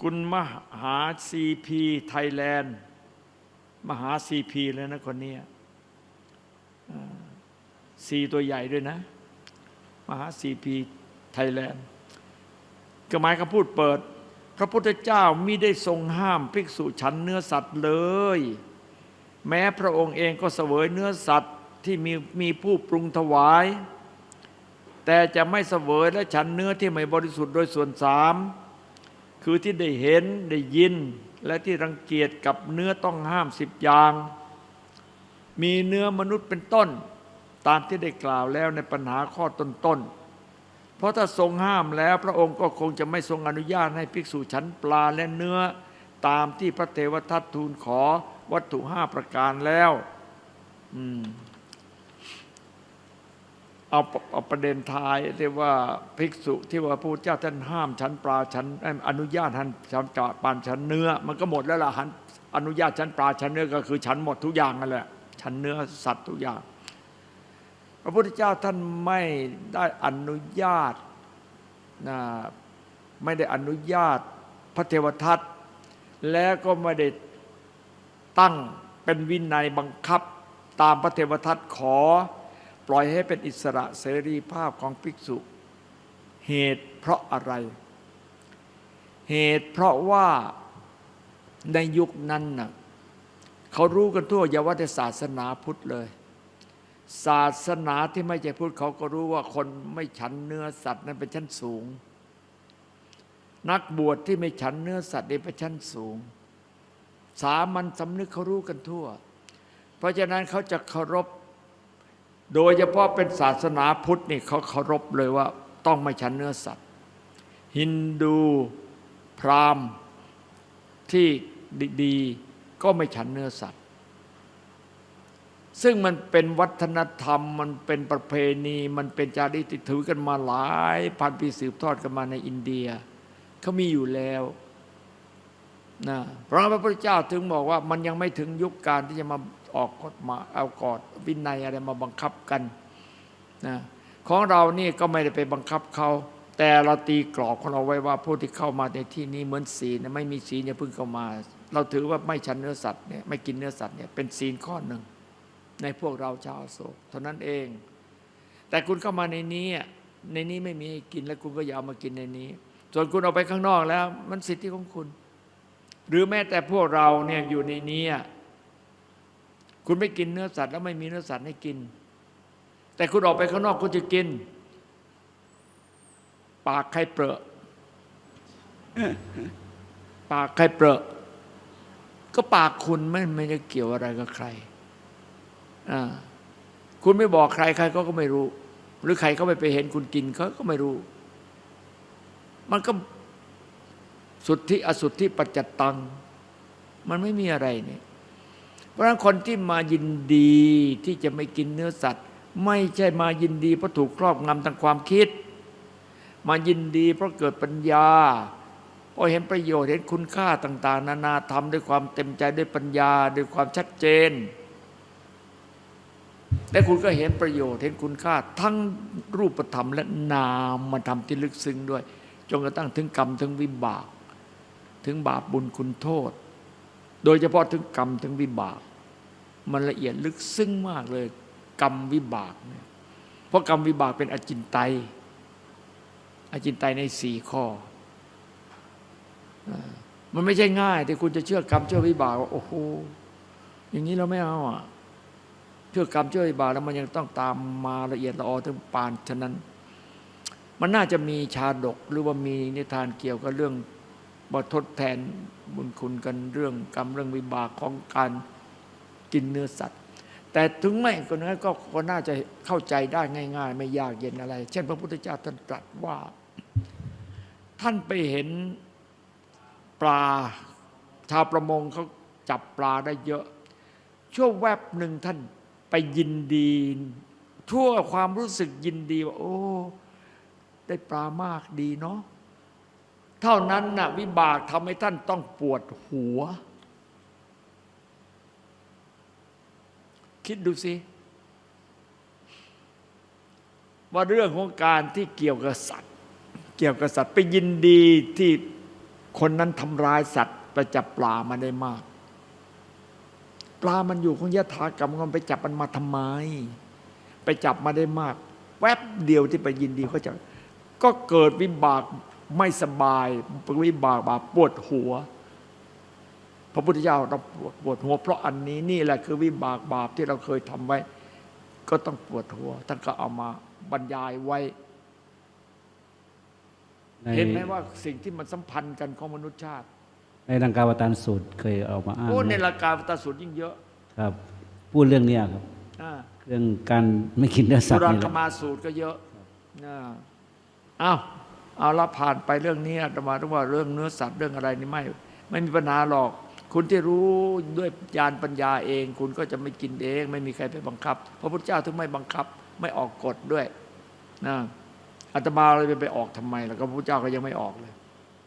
คุณมหาซีพีไทยแลนด์ มหาซีพีเลยนะคนนี้ซีตัวใหญ่ด้วยนะ มหาซีพีไทยแลนด์ก็หมายคำพูดเปิด พระพุทธเจ้ามิได้ทรงห้ามภิกษุฉันเนื้อสัตว์เลย แม้พระองค์เองก็เสวยเนื้อสัตว์ที่มีมีผู้ปรุงถวาย แต่จะไม่เสวยและฉันเนื้อที่ไม่บริสุทธิ์โดยส่วนสาม คือที่ได้เห็นได้ยิน และที่รังเกียจกับเนื้อต้องห้ามสิบอย่าง มีเนื้อมนุษย์เป็นต้น ตามที่ได้กล่าวแล้วในปัญหาข้อต้นๆเพราะถ้าทรงห้ามแล้วพระองค์ก็คงจะไม่ทรงอนุญาตให้ภิกษุฉันปลาและเนื้อ ตามที่พระเทวทัตทูลขอวัตถุห้าประการแล้ว อืม เอาเอาประเด็นท้ายที่ว่าภิกษุที่ว่าพระพุทธเจ้าท่านห้ามฉันปลาฉันเอ้ยอนุญาตฉันฉันจปานฉันเนื้อ มันก็หมดแล้วล่ะหันอนุญาตฉันปลาฉันเนื้อก็คือฉันหมดทุกอย่างนั่นแหละฉันเนื้อสัตว์ทุกอย่าง พระพุทธเจ้าท่านไม่ได้อนุญาตนะไม่ได้อนุญาตพระเทวทัตแล้วก็ไม่ได้ตั้งเป็นวินัยบังคับตามพระเทวทัตขอ ปล่อยให้เป็นอิสระเสรีภาพของภิกษุ เหตุเพราะอะไร เหตุเพราะว่าในยุคนั้นน่ะเขารู้กันทั่วยาว่าแต่ศาสนาพุทธเลย ศาสนาที่ไม่ใช่พุทธเขาก็รู้ว่าคนไม่ฉันเนื้อสัตว์นั้นเป็นชั้นสูง นักบวชที่ไม่ฉันเนื้อสัตว์นี่เป็นชั้นสูง สามัญสำนึกเขารู้กันทั่ว เพราะฉะนั้นเขาจะเคารพ โดยเฉพาะเป็นศาสนาพุทธนี่เขาเคารพเลยว่าต้องไม่ฉันเนื้อสัตว์ ฮินดูพราหมณ์ที่ดีๆก็ไม่ฉันเนื้อสัตว์ ซึ่งมันเป็นวัฒนธรรม มันเป็นประเพณี มันเป็นจารีตที่ถือกันมาหลายพันปีสืบทอดกันมาในอินเดียเขามีอยู่แล้วนะพระพุทธเจ้าถึงบอกว่ามันยังไม่ถึงยุคการที่จะมา ออกกฎมาเอากอดวินัยอะไรมาบังคับกันนะของเรานี่ก็ไม่ได้ไปบังคับเขาแต่เราตีกรอบของเราไว้ว่าผู้ที่เข้ามาในที่นี้เหมือนศีลนะไม่มีศีลอย่าเพิ่งเข้ามา เราถือว่าไม่ฉันเนื้อสัตว์เนี่ยไม่กินเนื้อสัตว์เนี่ยเป็นศีลข้อหนึ่ง ในพวกเราชาวโศกเท่านั้นเอง แต่คุณเข้ามาในนี้ในนี้ไม่มีให้กินแล้วคุณก็อย่าเอามากินในนี้ ส่วนคุณออกไปข้างนอกแล้ว มันสิทธิของคุณ หรือแม้แต่พวกเราเนี่ยอยู่ในนี้ คุณไม่กินเนื้อสัตว์แล้วไม่มีเนื้อสัตว์ให้กิน แต่คุณออกไปข้างนอกคุณจะกิน ปากใครเปรอะปากใครเปรอะก็ปากคุณไม่ไม่ได้เกี่ยวอะไรกับใครคุณไม่บอกใครใครก็ก็ไม่รู้ หรือใครเขาไม่ไปเห็นคุณกินเขาก็ไม่รู้ มันก็สุทธิอสุทธิปัจจตัง มันไม่มีอะไรเนี่ย ราะฉะนั้นคนที่มายินดีที่จะไม่กินเนื้อสัตว์ ไม่ใช่มายินดีเพราะถูกครอบงำทางความคิด มายินดีเพราะเกิดปัญญาเพราะเห็นประโยชน์เห็นคุณค่าต่าง ๆ นานาทำด้วยความเต็มใจด้วยปัญญาด้วยความชัดเจนและคุณก็เห็นประโยชน์เห็นคุณค่า ทั้งรูปธรรมและนามมาทำที่ลึกซึ้งด้วยจนกระทั่งถึงกรรมถึงวิบาก ถึงบาปบุญคุณโทษ โดยเฉพาะถึงกรรมถึงวิบาก มันละเอียดลึกซึ้งมากเลย กรรมวิบากเนี่ยเพราะกรรมวิบากเป็นอจินไตยอจินไตยในสี่ข้อ มันไม่ใช่ง่ายที่คุณจะเชื่อกรรมเชื่อวิบากว่าโอ้โหอย่างนี้เราไม่เอาอะเชื่อกรรมเชื่อวิบากแล้วมันยังต้องตามมาละเอียดละออถึงปานฉะนั้น มันน่าจะมีชาดกหรือว่ามีนิทานเกี่ยวกับเรื่องบทดแทนบุญคุณกันเรื่องกรรมเรื่องวิบากของการ กินเนื้อสัตว์ แต่ถึงไม่ก็นั้นก็น่าจะเข้าใจได้ง่าย ๆ ไม่ยากเย็นอะไร เช่น พระพุทธเจ้าท่านตรัสว่า ท่านไปเห็นปลาชาวประมงเขาจับปลาได้เยอะช่วงแวบหนึ่งท่านไปยินดี ทั่วความรู้สึกยินดีว่าโอ้ ได้ปลามากดีเนาะเท่านั้นนะ่ะวิบากทำให้ท่านต้องปวดหัว คิดดูสิ ว่าเรื่องของการที่เกี่ยวกับสัตว์ เกี่ยวกับสัตว์ไปยินดีที่คนนั้นทำร้ายสัตว์ไปจับปลามาได้มาก ปลามันอยู่ของยถากรรมมันไปจับมันมาทำไม ไปจับมาได้มาก แวบเดียวที่ไปยินดีเขาจะก็เกิดวิบากไม่สบายวิบากบาปปวดหัว พระพุทธเจ้าเราปวดปวดหัว เพราะอันนี้นี่แหละคือวิบากบาปที่เราเคยทำไว้ ก็ต้องปวดหัวท่านก็เอามาบรรยายไว้ในเห็นไหมว่าสิ่งที่มันสัมพันธ์กันของมนุษยชาติ ในดังกาวตารสูตรเคยเอามาอ้างโอ้ในนะราคาตาสุดยิ่งเยอะ ครับ พูดเรื่องเนี้ยครับอ่าเรื่องการไม่กินเนื้อสัสุตว์รานี่แหคละมาสูตรก็เยอะนะอ้าวเอาละผ่านไปเรื่องนี้อาตมาต้องว่าเรื่องเนื้อสัตว์เรื่องอะไรนี่ไม่ ไม่มีปัญหาหรอก คุณที่รู้ด้วยญาณปัญญาเอง คุณก็จะไม่กินเอง ไม่มีใครไปบังคับ พระพุทธเจ้าถึงไม่บังคับ ไม่ออกกฎด้วยนะอาตมาเลยไปไปออกทำไม แล้วก็พระพุทธเจ้าก็ยังไม่ออกเลย